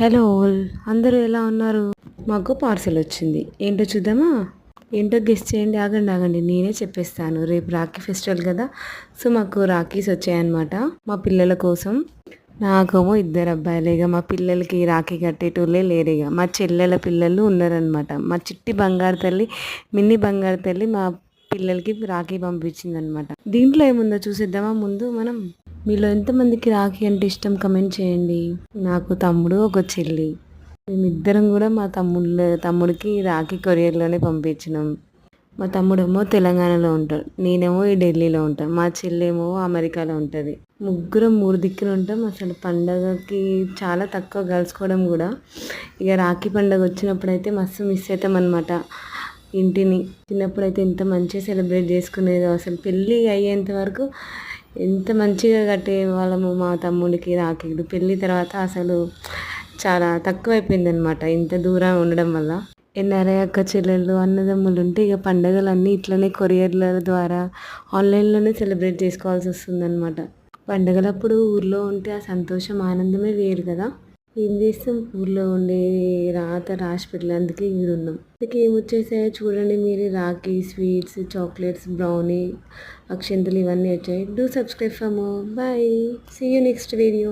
Hello అందరూ ఎలా ఉన్నారు? మాకు పార్సల్ వచ్చింది. ఏంటో చూద్దామా? ఏంటో గెస్ట్ చేయండి ఆగండి ఆగండి. నేనే చెప్పేస్తాను. రేపు రాఖీ ఫెస్టివల్ కదా సో మాకు రాఖీస్ వచ్చాయన్నమాట. మా పిల్లల కోసం. నాకేమో ఇద్దరు అబ్బాయిలేగా మా పిల్లలకి రాఖీ కట్టేటోళ్ళే లేరుగా మా చెల్లెల పిల్లలు ఉన్నారనమాట మా చిట్టి బంగారు తల్లి మిన్ని బంగారు తల్లి మా పిల్లలకి రాఖీ పంపించిందనమాట దీంట్లో ఏముందో చూసేద్దామా ముందు మనం? మీలో ఎంతమందికి రాఖీ అంటే ఇష్టం కమెంట్ చేయండి. నాకు తమ్ముడు ఒక చెల్లి. మేమిద్దరం కూడా మా తమ్ముళ్ళ తమ్ముడికి రాఖీ కొరియర్లోనే పంపించినాం. మా తమ్ముడేమో తెలంగాణలో ఉంటాడు. నేనేమో ఈ ఢిల్లీలో ఉంటాను. మా చెల్లేమో అమెరికాలో ఉంటుంది. ముగ్గురం మూడు దిక్కులు ఉంటాం. అసలు పండగకి చాలా తక్కువ కలుసుకోవడం కూడా. ఇక రాఖీ పండగ వచ్చినప్పుడు అయితే మస్తు మిస్ అవుతాం అనమాట ఇంటిని. చిన్నప్పుడు అయితే మంచిగా సెలబ్రేట్ చేసుకునేదో. అసలు పెళ్ళి అయ్యేంత వరకు ఎంత మంచిగా కట్టే వాళ్ళము మా తమ్ముడికి రాఖీలు పెళ్ళి తర్వాత అసలు చాలా తక్కువైపోయింది అనమాట ఇంత దూరం ఉండడం వల్ల. ఎన్ఆర్ఐ అక్క చెల్లెళ్ళు అన్నదమ్ములు ఉంటే ఇక పండగలన్నీ ఇట్లనే కొరియర్ల ద్వారా ఆన్లైన్లోనే సెలబ్రేట్ చేసుకోవాల్సి వస్తుందన్నమాట. పండగలప్పుడు ఊర్లో ఉంటే ఆ సంతోషం ఆనందమే వేరు కదా. ఏం చేస్తాం? ఊర్లో ఉండే రాత రాసి పెట్టలే అందుకే ఇక్కడ ఉన్నాం. అందుకే ఏమొచ్చేసాయో చూడండి మీరు. రాఖీ స్వీట్స్ చాక్లెట్స్ బ్రౌనీ అక్షంతలు ఇవన్నీ వచ్చాయి. Do subscribe for more bye see you next video